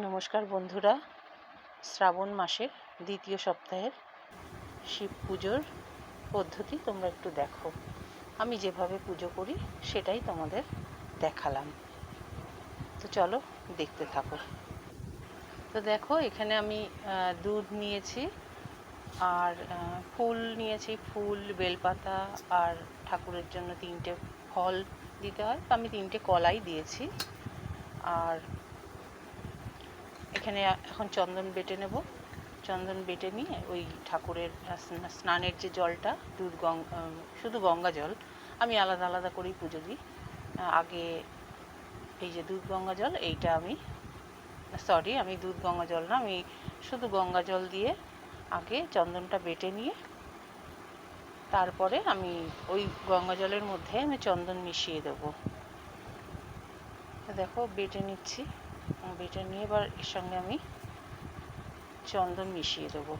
নমস্কার বন্ধুরা। শ্রাবণ মাসের দ্বিতীয় সপ্তাহের শিব পুজোর পদ্ধতি তোমরা একটু দেখো। আমি যেভাবে পুজো করি, সেটাই তোমাদের দেখালাম। তো চলো দেখতে থাকো। তো দেখো, এখানে আমি দুধ নিয়েছি, আর ফুল নিয়েছি, ফুল, বেলপাতা, আর ঠাকুরের জন্য তিনটে ফল দিতে হয়। তো আমি তিনটে কলাই দিয়েছি। আর এখানে এখন চন্দন বেটে নেব। চন্দন বেটে নিয়ে ওই ঠাকুরের স্নানের যে জলটা দুধ গং শুধু গঙ্গা জল, আমি আলাদা আলাদা করেই পুজো দিই। আগে এই যে দুধ গঙ্গা জল, এইটা আমি সরি আমি দুধ গঙ্গা জল না, আমি শুধু গঙ্গা জল দিয়ে আগে চন্দনটা বেটে নিয়ে তারপরে আমি ওই গঙ্গা জলের মধ্যে আমি চন্দন মিশিয়ে দেবো। দেখো, বেটে নিচ্ছি। বেটে নিয়ে, এবার এর সঙ্গে আমি চন্দন মিশিয়ে দেবো।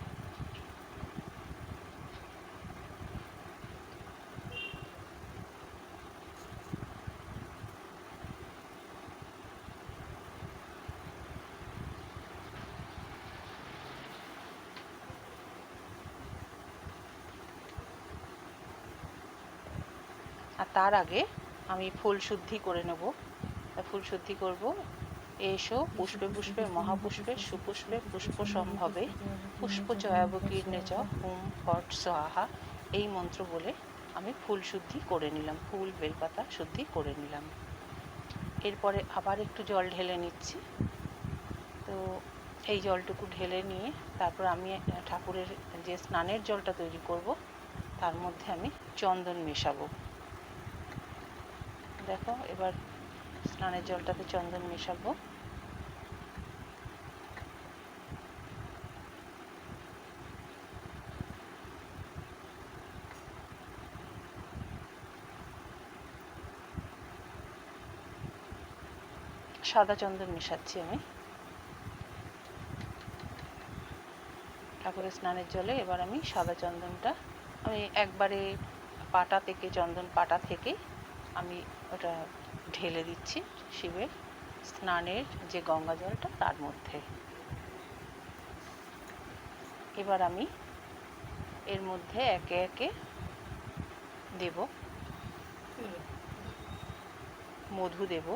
আর তার আগে আমি ফুল শুদ্ধি করে নেব। ফুল শুদ্ধি করব। এসো, পুষ্পে পুষ্পে, মহাপুষ্পে, সুপুষ্পে পুষ্প সম্ভবে পুষ্প চয়াবকীর্ণে চ, হুম, ফট স্বাহা এই মন্ত্র বলে আমি ফুল শুদ্ধি করে নিলাম, ফুল, বেলপাতা শুদ্ধি করে নিলাম। এরপরে আবার একটু জল ঢেলে নিচ্ছি। তো এই জলটুকু ঢেলে নিয়ে তারপর আমি ঠাকুরের যে স্নানের জলটা তৈরি করব, তার মধ্যে আমি চন্দন মেশাবো। দেখো, এবার স্নানের জলটাতে চন্দন মেশাবো। সাদা চন্দন মেশাচ্ছি আমি। ঠাকুরের স্নানের জলে এবার আমি সাদা চন্দনটা, আমি একবারে পাটা থেকে, চন্দন পাটা থেকে আমি ওটা ঢেলে দিচ্ছি শিবের স্নানের যে গঙ্গা জলটা তার মধ্যে। এবার আমি এর মধ্যে একে একে দেব। মধু দেব।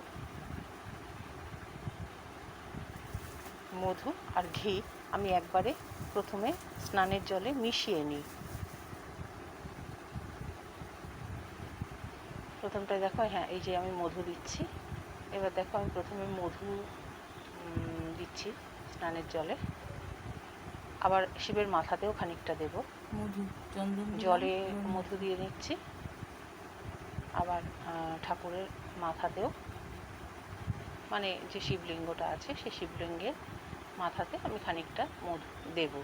মধু আর ঘি আমি একবারে প্রথমে স্নানের জলে মিশিয়ে নিই। প্রথমটায় দেখো হ্যাঁ এই যে আমি মধু দিচ্ছি। এবার দেখো আমি প্রথমে মধু দিচ্ছি স্নানের জলে। আবার শিবের মাথাতেও খানিকটা দেব। মধু চন্দন জলে মধু দিয়ে নিচ্ছি আবার ঠাকুরের মাথাতেও মানে যে শিবলিঙ্গটা আছে সেই শিবলিঙ্গের মাথাতে আমি খানিকটা মধু দেব।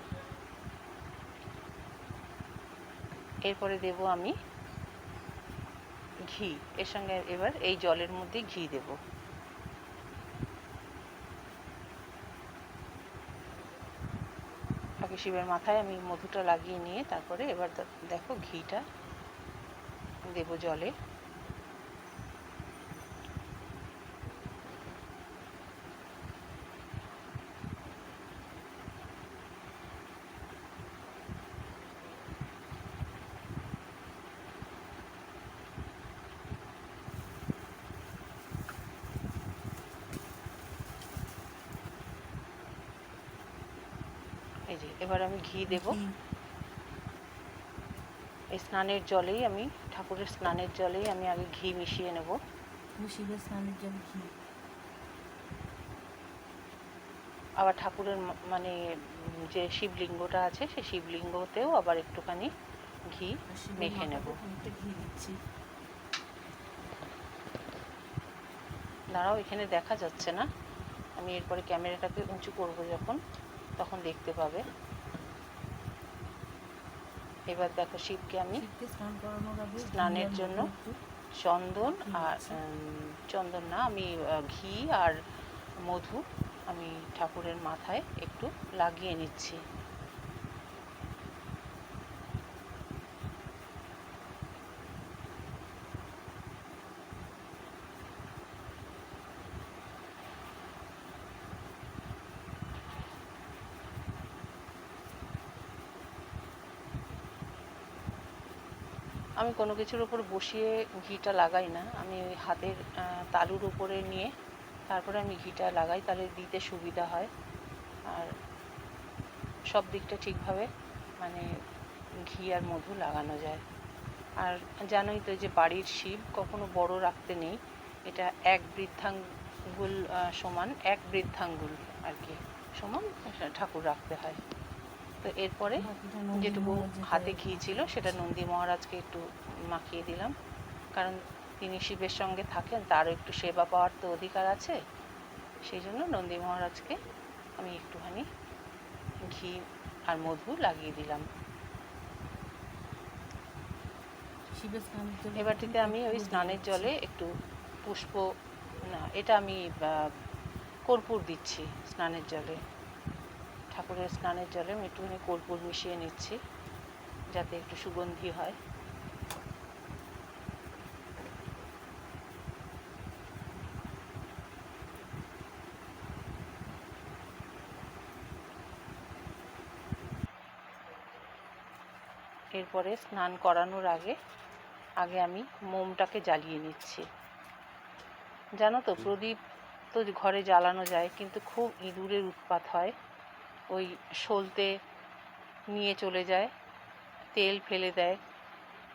এরপরে দেব আমি ঘি, এর সঙ্গে এবার এই জলের মধ্যে ঘি দেব। আগে শিবের মাথায় আমি মধুটা লাগিয়ে নিয়ে তারপরে এবার দেখো ঘিটা দেব জলে। এই যে এবার আমি ঘি দেব। এই স্নানের জলেই আমি ঠাকুরের স্নানের জলেই আমি আগে ঘি মিশিয়ে নেব। শিবের স্নানের জল ঘি। আবার ঠাকুরের মানে যে শিবলিঙ্গটা আছে সেই শিবলিঙ্গতেও আবার একটুখানি ঘি মেখে নেব। ঘি দিচ্ছি। দাঁড়াও এখানে দেখা যাচ্ছে না। আমি এরপরে ক্যামেরাটাকে উঁচু করব যখন। তখন দেখতে পাবে। এবার দেখো শিবকে আমি স্নানের জন্য। চন্দন আর চন্দন না আমি ঘি আর মধু আমি ঠাকুরের মাথায় একটু লাগিয়ে নিচ্ছি। আমি কোনো কিছুর উপর বসিয়ে ঘিটা লাগাই না। আমি ওই হাতের তালুর উপরে নিয়ে তারপরে আমি ঘিটা লাগাই, তাহলে দিতে সুবিধা হয়। আর সব দিকটা ঠিকভাবে মানে ঘি আর মধু লাগানো যায়। আর জানোই তো যে বাড়ির শিব কখনো বড় রাখতে নেই। এটা এক বৃদ্ধাঙ্গুল সমান এক বৃদ্ধাঙ্গুল আর কি। সমান ঠাকুর রাখতে হয়। তো এরপরে যেটুকু হাতে ঘি ছিল সেটা নন্দী মহারাজকে একটু মাখিয়ে দিলাম। কারণ তিনি শিবের সঙ্গে থাকেন তারও একটু সেবা পাওয়ার তো অধিকার আছে। সেই জন্য নন্দী মহারাজকে আমি একটুখানি ঘি আর মধু লাগিয়ে দিলাম। এবারটিতে আমি ওই স্নানের জলে একটু পুষ্প না এটা আমি কর্পূর দিচ্ছি স্নানের জলে। ঠাকুরের স্নানের জলে আমি একটুখানি কর্পূর মিশিয়ে নিচ্ছি, যাতে একটু সুগন্ধি হয়। এরপরে স্নান করানোর আগে আগে আমি মোমটাকে জ্বালিয়ে নিচ্ছি। জানো তো, প্রদীপ তো ঘরে জ্বালানো যায়, কিন্তু খুব ইঁদুরের উৎপাত হয়। ওই সলতে নিয়ে চলে যায়, তেল ফেলে দেয়,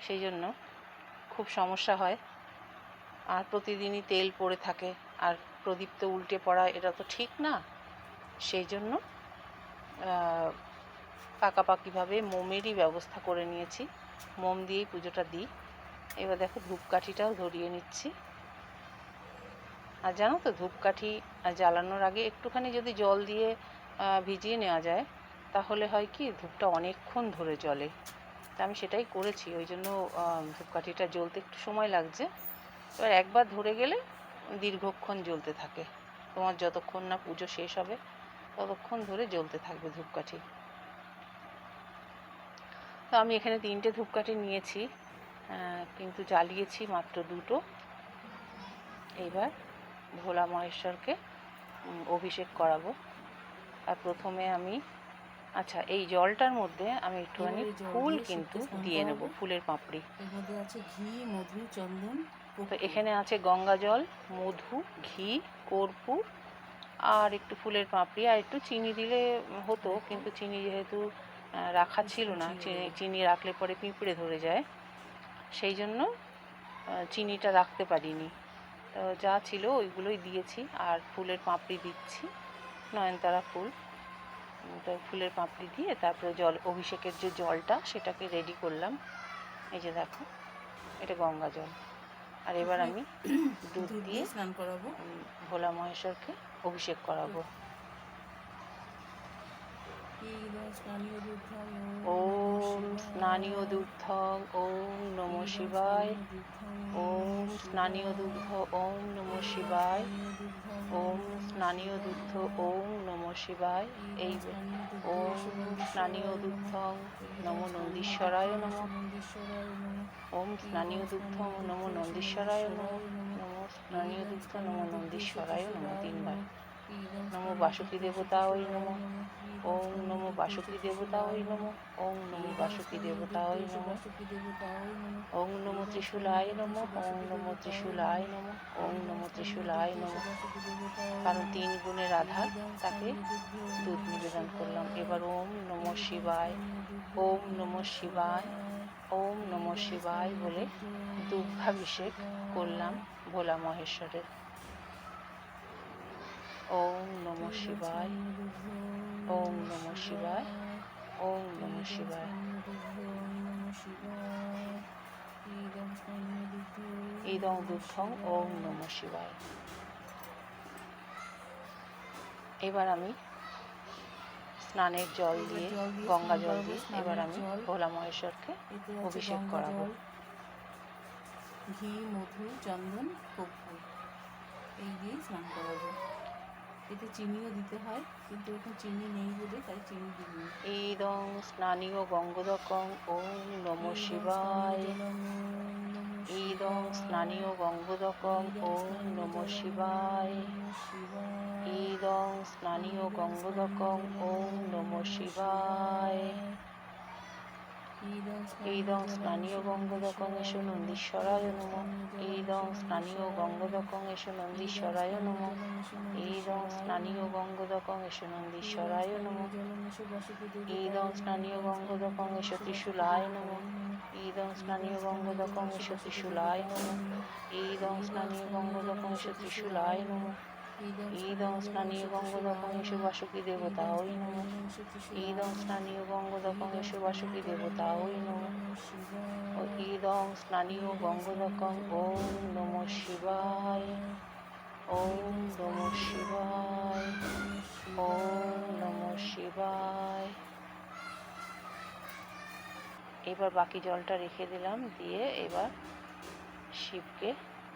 সেই জন্য খুব সমস্যা হয়। আর প্রতিদিনই তেল পড়ে থাকে, আর প্রদীপ তো উল্টে পড়া এটা তো ঠিক না। সেই জন্য পাকাপাকিভাবে মোমেরই ব্যবস্থা করে নিয়েছি। মোম দিয়েই পুজোটা দিই। এবার দেখো ধূপকাঠিটাও ধরিয়ে নিচ্ছি। আর জানো তো, ধূপকাঠি জ্বালানোর আগে একটুখানি যদি জল দিয়ে ভিজিয়ে নেওয়া যায়, তাহলে হয় কি ধূপটা অনেকক্ষণ ধরে জ্বলে। তা আমি সেটাই করেছি, ওই জন্য ধূপকাঠিটা জ্বলতে একটু সময় লাগছে। এবার একবার ধরে গেলে দীর্ঘক্ষণ জ্বলতে থাকে। তোমার যতক্ষণ না পুজো শেষ হবে, ততক্ষণ ধরে জ্বলতে থাকবে ধূপকাঠি। তো আমি এখানে তিনটে ধূপকাঠি নিয়েছি কিন্তু জ্বালিয়েছি মাত্র দুটো। এইবার ভোলা মহেশ্বরকে অভিষেক করাবো। আর প্রথমে আমি আচ্ছা এই জলটার মধ্যে আমি একটুখানি ফুল কিন্তু দিয়ে নেব ফুলের পাপড়ি। এর মধ্যে আছে ঘি মধু চন্দন তো এখানে আছে গঙ্গা জল মধু ঘি কর্পূর আর একটু ফুলের পাপড়ি। আর একটু চিনি দিলে হতো কিন্তু চিনি যেহেতু রাখা ছিল না চিনি রাখলে পরে পিঁপড়ে ধরে যায়। সেই জন্য চিনিটা রাখতে পারিনি। তো যা ছিল ওইগুলোই দিয়েছি আর ফুলের পাপড়ি দিচ্ছি। নয়নতারা ফুল। তো ফুলের পাপড়ি দিয়ে তারপরে জল অভিষেকের যে জলটা সেটাকে রেডি করলাম। এই যে দেখো এটা গঙ্গা জল। আর এবার আমি দুধ দিয়ে স্নান করাবো। ভোলা মহেশ্বরকে অভিষেক করাবো। স্নানীয় স্নানীয় দুগ্ধং ওম নম শিবায়। ওম স্নানীয় দুগ্ধ ওম নম শিবায়। ওম স্নানীয় দুগ্ধ ওম নম শিবায়। এই ওম স্নানীয় দুগ্ধং নম নন্দীশ্বরায় নম। ওম স্নানীয় দুগ্ধ নম নন্দীশ্বরায় নম। নম স্নানীয় দুগ্ধ নম নন্দীশ্বরায় নম তিনবার। নমো বাসুকী দেবতা ওই নম। ওম নমো বাসুকী দেবতা, ওই নম। ওম নমো বাসুকী দেবতা, ওই নম। ওম নমো ত্রিশূলায় নম, ওম নমো ত্রিশূলায় নম, ওম নমো ত্রিশূলায় নম। কারণ তিন গুণের আধার তাকে দুধ নিবেদন করলাম। এবার ওম নম শিবায়, ওম নম শিবায়, ওম নম শিবায় বলে দুগ্ধাভিষেক করলাম ভোলা মহেশ্বরের। ওম নম শিবায়। ওম নম শিবায় ওম নম শিবায় ইদং দুগ্ধং ওম নম শিবায় এবার আমি স্নানের জল দিয়ে গঙ্গা জল দিয়ে এবার আমি। ভোলা মহেশ্বরকে অভিষেক করাবো। ঘি মধু চন্দন কর্পূর। এই দিয়ে স্নান করাবো। এতে চিনিও দিতে হয় কিন্তু এখন চিনি নেই বলে তাই চিনি এই ইদং স্নানীয় গঙ্গোদকং ওম নম শিবায়। ইদং স্নানীয় গঙ্গোদকং ওম নম শিবায়। ইদং স্নানীয় গঙ্গোদকং ওম নম শিবায়। ঈদং স্নানীয় গঙ্গদকং এসো নন্দীশ্বরায় নম ঈদং স্নানীয় গঙ্গদকং এসো নন্দীশ্বরায় নম ঈদং স্নানীয় গঙ্গদকং এসো নন্দীশ্বরায় নম ঈদং স্নানীয় গঙ্গদকং এসো ত্রিশূলায় নম ঈদং স্নানীয় গঙ্গদকং এসো ত্রিশূলায় নম ঈদং স্নানীয় গঙ্গদকং এসো ত্রিশূলায় নম ঈদং স্নানীয় গঙ্গদকং এসো বাসুকী দেবতা ওই নম ঈদং স্নানীয় গঙ্গদকং এসো বাসুকী দেবতা ওই নম ও ঈদং স্নানীয় গঙ্গদকং ওম নম শিবায় ওম নম শিবায় ওম নম শিবায় এবার বাকি জলটা রেখে দিলাম দিয়ে এবার শিবকে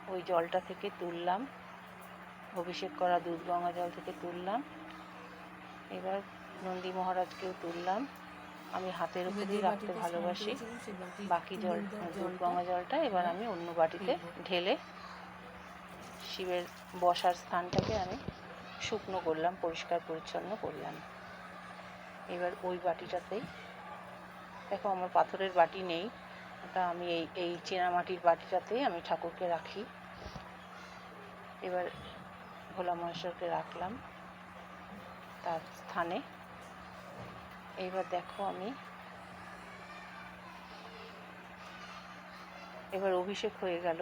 ওই জলটা থেকে তুললাম। অভিষেক করা দুধ গঙ্গা জল থেকে তুললাম। এবার নন্দী মহারাজকেও তুললাম। আমি হাতের উপরেই রাখতে ভালোবাসি। বাকি জল দুধ গঙ্গা জলটা এবার আমি অন্য বাটিতে ঢেলে শিবের বসার স্থানটাকে আমি শুকনো করলাম পরিষ্কার পরিচ্ছন্ন করলাম। এবার ওই বাটিটাতেই দেখো আমার পাথরের বাটি নেই ওটা আমি এই এই চেনামাটির বাটিটাতেই আমি ঠাকুরকে রাখি। এবার ভোলা মহেশ্বরকে রাখলাম তার স্থানে। এইবার দেখো আমি। এবার অভিষেক হয়ে গেল।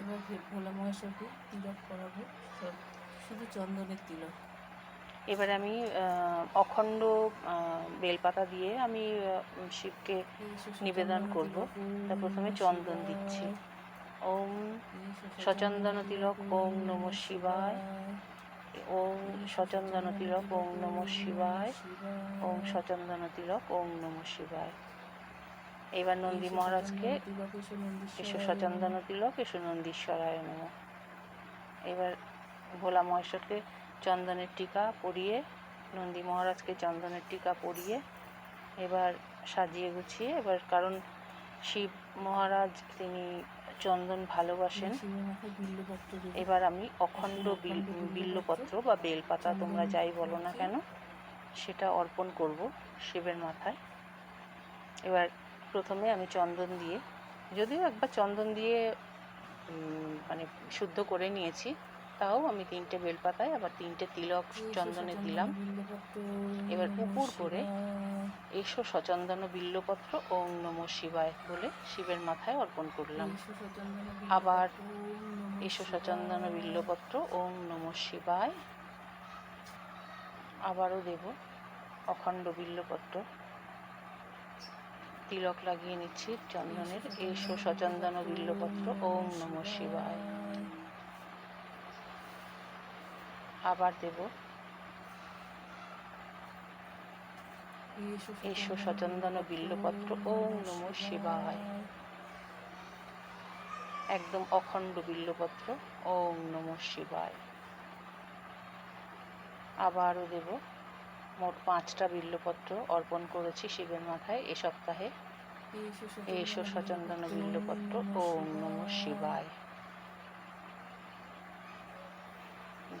এবার ভোলা মহেশ্বরকে তিলক করাবো। শুধু চন্দনের তিলক। এবার আমি অখণ্ড বেলপাতা দিয়ে আমি শিবকে নিবেদন করব। তা প্রথমে চন্দন দিচ্ছি। ওম সচন্দন তিলক ওম নম শিবায়। ওম সচন্দন তিলক ওম নম শিবায়। ওম সচন্দন তিলক ওম নম শিবায়। এবার নন্দী মহারাজকে এসো সচন্দন তিলক এসো নন্দীশ্বরায় নম। এবার ভোলা মহেশ্বরকে চন্দনের টিকা পরিয়ে নন্দী মহারাজকে চন্দনের টিকা পরিয়ে এবার সাজিয়ে গুছিয়ে এবার কারণ শিব মহারাজ তিনি চন্দন ভালোবাসেন। এবার আমি অখণ্ড বিল বিল্লপত্র বা বেলপাতা তোমরা যাই বলো না কেন সেটা অর্পণ করব শিবের মাথায়। এবার প্রথমে আমি চন্দন দিয়ে যদিও একবার চন্দন দিয়ে মানে শুদ্ধ করে নিয়েছি তাও আমি তিনটে বেলপাতায় আবার তিনটে তিলক চন্দনে দিলাম। এবার উপর করে এসো সচন্দন বিল্লপত্র ওম নম শিবায় বলে শিবের মাথায় অর্পণ করলাম। আবার এসো সচন্দন বিল্লপত্র ওম নম শিবায়। আবারও দেব অখণ্ড বিল্লপত্র। তিলক লাগিয়ে নিচ্ছি চন্দনের। এসো সচন্দন বিল্লপত্র ওম নম শিবায়। আবার দেব। এসো সচন্দন বিল্লপত্র ওম নম শিবায়। একদম অখণ্ড বিল্লপত্র ওম নম শিবায়। আবারও দেব। মোট পাঁচটা বিল্লপত্র অর্পণ করেছি শিবের মাথায় এ সপ্তাহে। এসো সচন্দন বিল্লপত্র ওম নম শিবায়।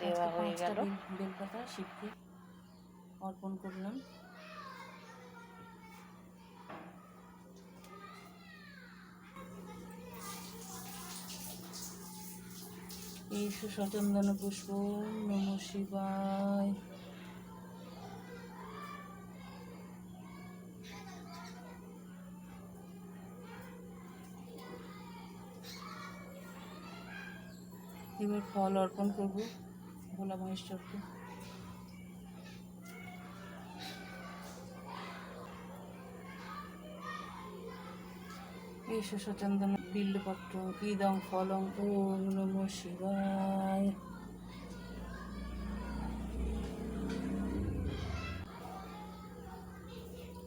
দেওয়া হয়ে গেল। বেলপাতা শিবকে অর্পণ করলাম। এসো সচন্দন পুষ্প নম শিবায়। এবার ফল অর্পণ করব। ভোলা মহেশ্বরকে এসো সচন্দন বিল্লপত্র, ইদং ফলং ওম নম শিবায়।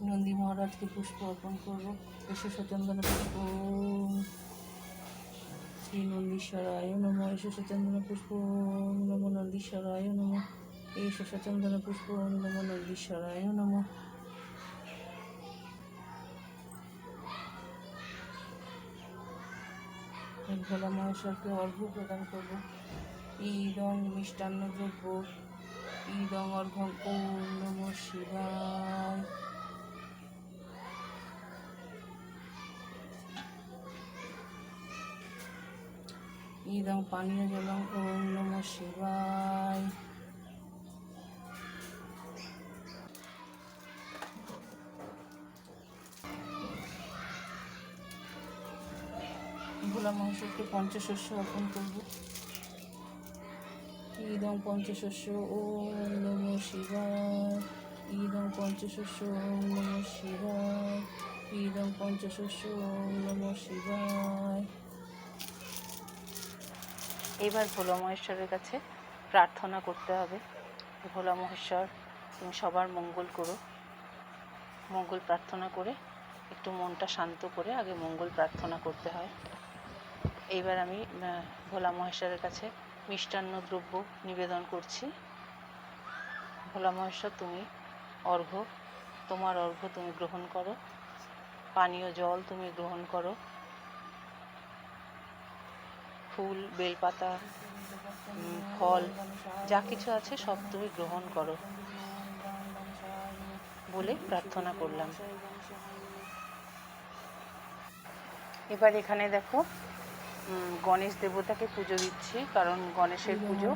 নন্দী মহারাজকে পুষ্প অর্পণ করব। এসো সচন্দন পুষ্প শ্রী নন্দীশ্বরায় নম। এসো সচন্দন পুষ্প নম নন্দীশ্বরায় নম। এসো সচন্দন পুষ্প নম নন্দীশ্বরায় নম। ভোলা মহেশ্বরকে অর্ঘ্য প্রদান করব। ঈদং মিষ্টান্ন দ্রব্য ইদং অর্ঘ্যং ওম নম শিবায়। ইদং পানীয় জলং, ওম নম শিবায়। ভোলা মহেশ্বরকে পঞ্চশস্য অর্পণ করব। ইদং পঞ্চশস্য ওম নম শিবায়। ইদং পঞ্চশস্য ওম নম শিবায়। ইদং পঞ্চশস্য ওম নম শিবায়। এইবার ভোলা মহেশ্বরের কাছে প্রার্থনা করতে হবে। ভোলা মহেশ্বর, তুমি সবার মঙ্গল করো। মঙ্গল প্রার্থনা করে একটু মনটা শান্ত করে আগে মঙ্গল প্রার্থনা করতে হয়। এইবার আমি ভোলা মহেশ্বরের কাছে মিষ্টান্ন দ্রব্য নিবেদন করছি। ভোলা মহেশ্বর, তুমি অর্ঘ্য, তোমার অর্ঘ্য তুমি গ্রহণ করো। পানীয় জল তুমি গ্রহণ করো। ফুল, বেলপাতা ফল, যা কিছু আছে সব তুমি গ্রহণ করো বলে প্রার্থনা করলাম। এবার এখানে দেখো গণেশ দেবতাকে পুজো দিচ্ছি, কারণ গণেশের পুজো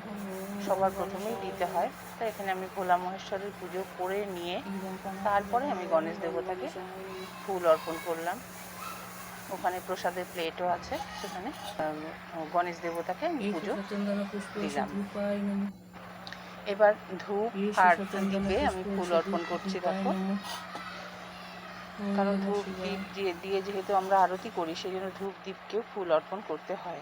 সবার প্রথমেই দিতে হয়। তাই এখানে আমি ভোলা মহেশ্বরের পুজো করে নিয়ে তারপরে আমি গণেশ দেবতাকে ফুল অর্পণ করলাম। ওখানে প্রসাদের প্লেটও আছে সেখানে। গণেশ দেবতাকে পুজো দিলাম। এবার ধূপ আর দিকে আমি ফুল অর্পণ করছি দেখো। কারণ ধূপ দ্বীপ দিয়ে দিয়ে যেহেতু আমরা আরতি করি সেই জন্য ধূপ দ্বীপকেও ফুল অর্পণ করতে হয়।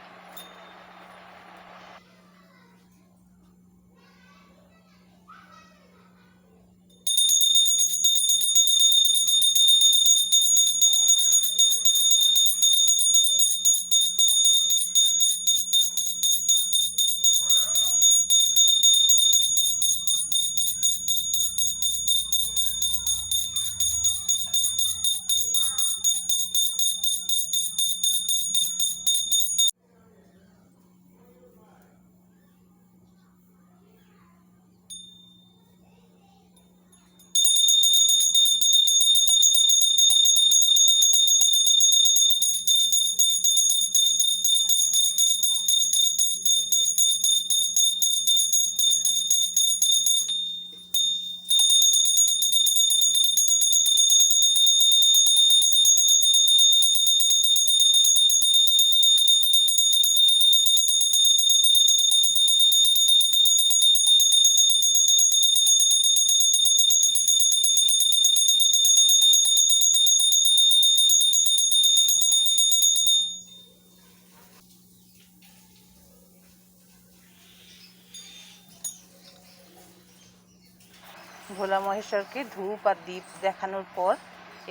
ভোলা মহেশ্বরকে ধূপ আর দ্বীপ দেখানোর পর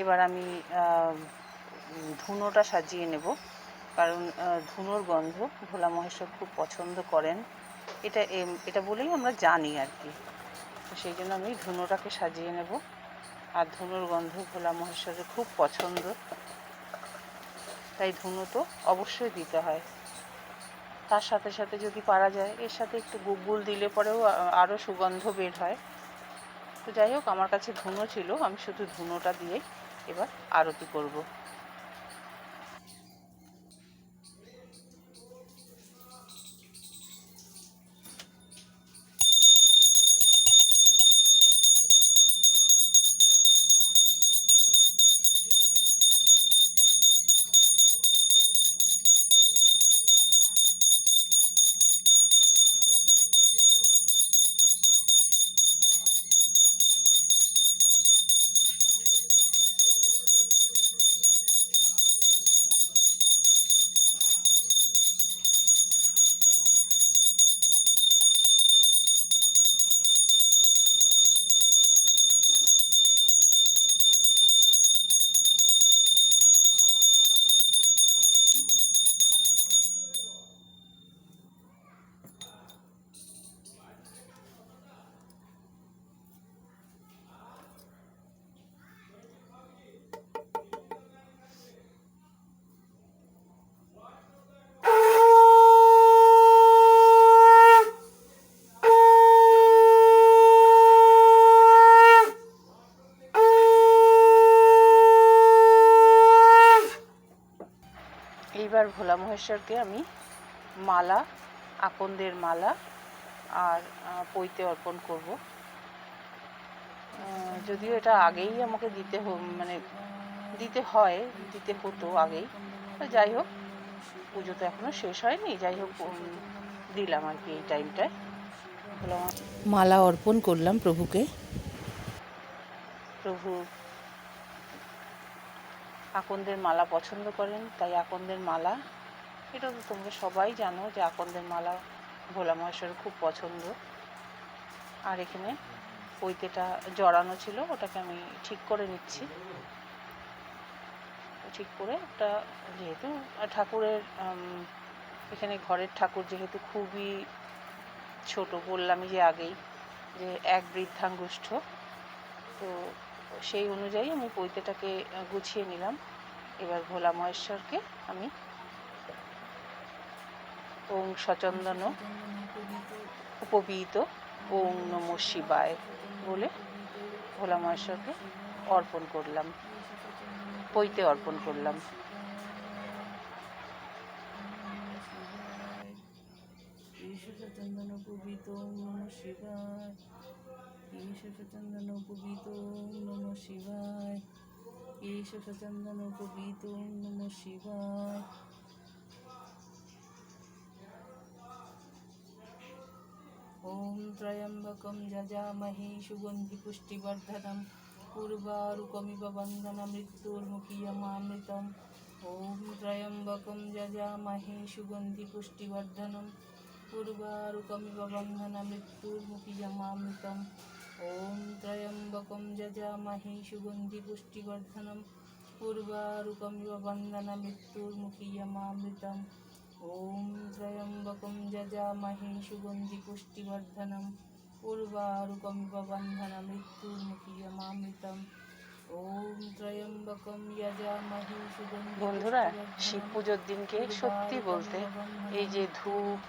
এবার আমি ধুনোটা সাজিয়ে নেব। কারণ ধুনোর গন্ধ ভোলা মহেশ্বর খুব পছন্দ করেন। এটা এটা বলেই আমরা জানি আর কি। তো সেই জন্য আমি ধুনোটাকে সাজিয়ে নেব। আর ধুনোর গন্ধ ভোলা মহেশ্বরের খুব পছন্দ। তাই ধুনো তো অবশ্যই দিতে হয়। তার সাথে সাথে যদি পারা যায়, এর সাথে একটু গুগুল দিলে পরেও আরও সুগন্ধ বের হয়। তো যাই হোক আমার কাছে ধুনো ছিল। আমি শুধু ধুনোটা দিয়েই এবার আরতি করব। মহেশ্বরকে আমি মালা আকন্দের মালা আর পৈতে অর্পণ করব। যদিও এটা আগেই আমাকে দিতে হো- মানে দিতে হয় দিতে হতো আগেই। যাই হোক পুজো তো এখনও শেষ হয়নি। যাই হোক দিলাম আর কি এই টাইমটায়। মালা অর্পণ করলাম প্রভুকে। প্রভু আকন্দের মালা পছন্দ করেন, তাই আকন্দের মালা। এটা তো তোমরা সবাই জানো যে আকন্দের মালা ভোলা মহেশ্বরের খুব পছন্দ। আর এখানে পৈতেটা জড়ানো ছিল, ওটাকে আমি ঠিক করে নিচ্ছি। ঠিক করে একটা যেহেতু ঠাকুরের এখানে ঘরের ঠাকুর যেহেতু খুবই ছোট বললামই যে আগেই, যে এক বৃদ্ধাঙ্গুষ্ঠ, তো সেই অনুযায়ী আমি পৈতেটাকে গুছিয়ে নিলাম। এবার ভোলা মহেশ্বরকে আমি ওং সচন্দন উপবীত ওং নম শিবায় বলে ভোলা মহেশ্বরকে অর্পণ করলাম। পৈতে অর্পণ করলাম। চন্দন নম শিবায়। ঈশ চন্দন পবিত নম শিবায় ঈশ চন্দন পবিত নম শিবায় ॐ त्र्यम्बकं जजामहे सुगन्धिपुष्टिवर्धनम् उर्वारुकमिव बन्धनमृत्युर्मुखीयमामृतम् ॐ त्र्यम्बकं जजामहे सुगन्धिपुष्टिवर्धनम् उर्वारुकमिव बन्धनमृत्युर्मुखीयमामृतम् ॐ त्र्यम्बकं जजामहे सुगन्धिपुष्टिवर्धनम् उर्वारुकमिव बन्धनमृत्युर्मुखीयमामृतम् ॐ त्र्यम्बकं जजामहे सुगन्धिपुष्टिवर्धनम् उर्वारुकमिव बन्धनमृत्युर्मुखीयमामृतम् ॐ त्र्यम्बकं यजामहे বন্ধুরা শিব পুজোর দিনকে সত্যি বলতে এই যে ধূপ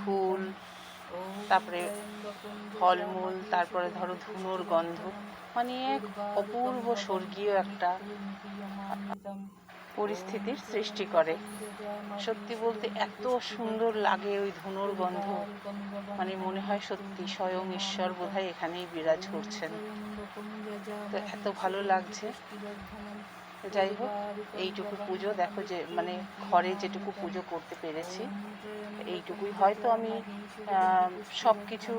ফুল তারপরে ফলমূল, তারপরে ধরো ধুনোর গন্ধ। মানে এক অপূর্ব স্বর্গীয় একটা পরিস্থিতির সৃষ্টি করে। সত্যি বলতে এত সুন্দর লাগে ওই ধুনোর গন্ধ। মানে মনে হয় সত্যি স্বয়ং ঈশ্বর বোধহয় এখানেই বিরাজ করছেন। তো এত ভালো লাগছে। তো যাই হোক, এইটুকু পুজো দেখো যে মানে ঘরে যেটুকু পুজো করতে পেরেছি, এইটুকুই। হয়তো আমি সব কিছু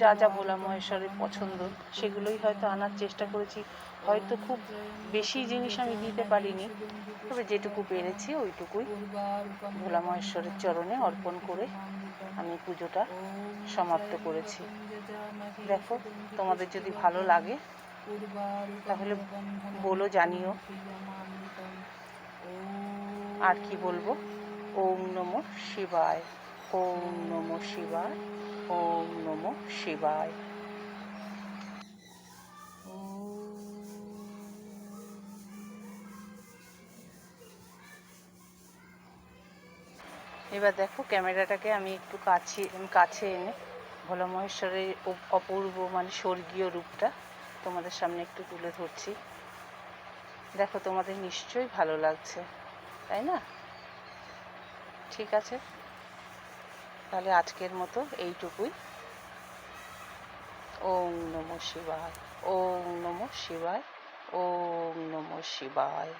যা যা ভোলা মহেশ্বরের পছন্দ, সেগুলোই হয়তো আনার চেষ্টা করেছি। হয়তো খুব বেশি জিনিস আমি দিতে পারিনি, তবে যেটুকু পেরেছি ওইটুকুই। ভোলা মহেশ্বরের চরণে অর্পণ করে আমি পুজোটা সমাপ্ত করেছি। দেখো, তোমাদের যদি ভালো লাগে তাহলে বলো জানিও। আর কি বলব? ওম নমঃ শিবায় ওম নমঃ শিবায় ওম নমঃ শিবায়। এবার দেখো ক্যামেরাটাকে আমি একটু কাছে কাছে এনে ভোলা মহেশ্বরের অপ- অপূর্ব মানে স্বর্গীয় রূপটা তোমাদের সামনে একটু তুলে ধরছি। দেখো, তোমাদের নিশ্চয়ই ভালো লাগছে, তাই না? ঠিক আছে। তাহলে আজকের মতো এইটুকুই। ওম নমঃ শিবায়, ওম নমঃ শিবায়, ওম নমঃ শিবায়।